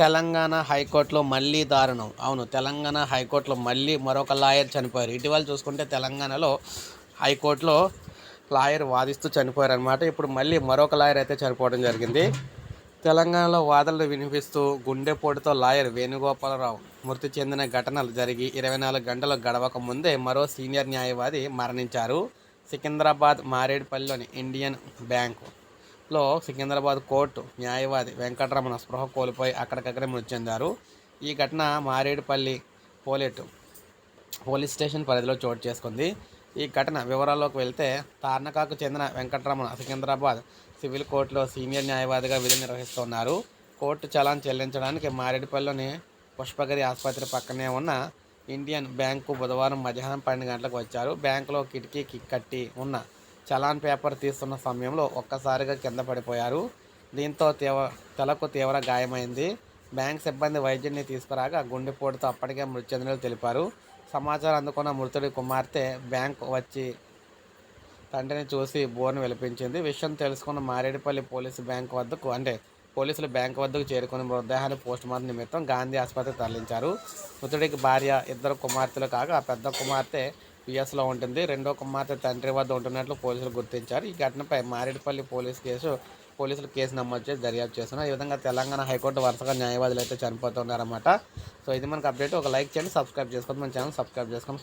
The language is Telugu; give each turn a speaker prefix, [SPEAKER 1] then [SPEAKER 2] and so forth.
[SPEAKER 1] తెలంగాణ హైకోర్టులో మళ్ళీ దారుణం. అవును తెలంగాణ హైకోర్టులో మళ్ళీ మరొక లాయర్ చనిపోయారు. ఇటీవల చూసుకుంటే తెలంగాణలో హైకోర్టులో లాయర్ వాదిస్తూ చనిపోయారు అనమాట ఇప్పుడు మళ్ళీ మరొక లాయర్ అయితే చనిపోవడం జరిగింది. తెలంగాణలో వాదనలు వినిపిస్తూ గుండెపోటుతో లాయర్ వేణుగోపాలరావు మృతి చెందిన ఘటనలు జరిగి ఇరవై నాలుగు గంటలు గడవక ముందే మరో సీనియర్ న్యాయవాది మరణించారు. సికింద్రాబాద్ మారేడుపల్లిలోని ఇండియన్ బ్యాంకు లో సికింద్రాబాద్ కోర్టు న్యాయవాది వెంకటరమణ స్పృహ కోల్పోయి అక్కడికక్కడే మృతి చెందారు. ఈ ఘటన మారేడుపల్లి పోలేటు పోలీస్ స్టేషన్ పరిధిలో చోటు చేసుకుంది. ఈ ఘటన వివరాల్లోకి వెళ్తే తార్నకాకు చెందిన వెంకటరమణ సికింద్రాబాద్ సివిల్ కోర్టులో సీనియర్ న్యాయవాదిగా విధులు నిర్వహిస్తున్నారు. కోర్టు చలాన్ చెల్లించడానికి మారేడుపల్లిలోని పుష్పగిరి ఆసుపత్రి పక్కనే ఉన్న ఇండియన్ బ్యాంకు బుధవారం మధ్యాహ్నం పన్నెండు గంటలకు వచ్చారు. బ్యాంకులో కిటికీకి కట్టి ఉన్న చలాన్ పేపర్ తీస్తున్న సమయంలో ఒక్కసారిగా కింద పడిపోయారు. దీంతో తీవ్ర తలకు తీవ్ర గాయమైంది. బ్యాంక్ సిబ్బంది వైద్యుడిని తీసుకురాగా గుండెపోటుతో అప్పటికే మృతి చెందినట్లు తెలిపారు. సమాచారం అందుకున్న మృతుడి కుమార్తె బ్యాంక్ వచ్చి తండ్రిని చూసి బోర్ను వెలిపించింది. విషయం తెలుసుకున్న మారేడుపల్లి పోలీసు బ్యాంక్ వద్దకు అంటే పోలీసులు బ్యాంక్ వద్దకు చేరుకుని మృతదేహాన్ని పోస్టుమార్టం నిమిత్తం గాంధీ ఆసుపత్రికి తరలించారు. మృతుడికి భార్య ఇద్దరు కుమార్తెలు కాగా పెద్ద కుమార్తె పిఎస్లో ఉంటుంది. రెండో కుమార్తె తండ్రి వద్ద ఉంటున్నట్లు పోలీసులు గుర్తించారు. ఈ ఘటనపై మారేడుపల్లి పోలీస్ కేసు పోలీసులు కేసు నమోదు చేసి దర్యాప్తు చేస్తున్నారు. ఈ విధంగా తెలంగాణ హైకోర్టు వరుసగా న్యాయవాదులు అయితే చనిపోతున్నారన్నమాట. సో ఇది మనకు అప్డేట్. ఒక లైక్ చేయండి సబ్స్క్రైబ్ చేసుకోండి. మన ఛానల్ సబ్స్క్రైబ్ చేసుకోండి.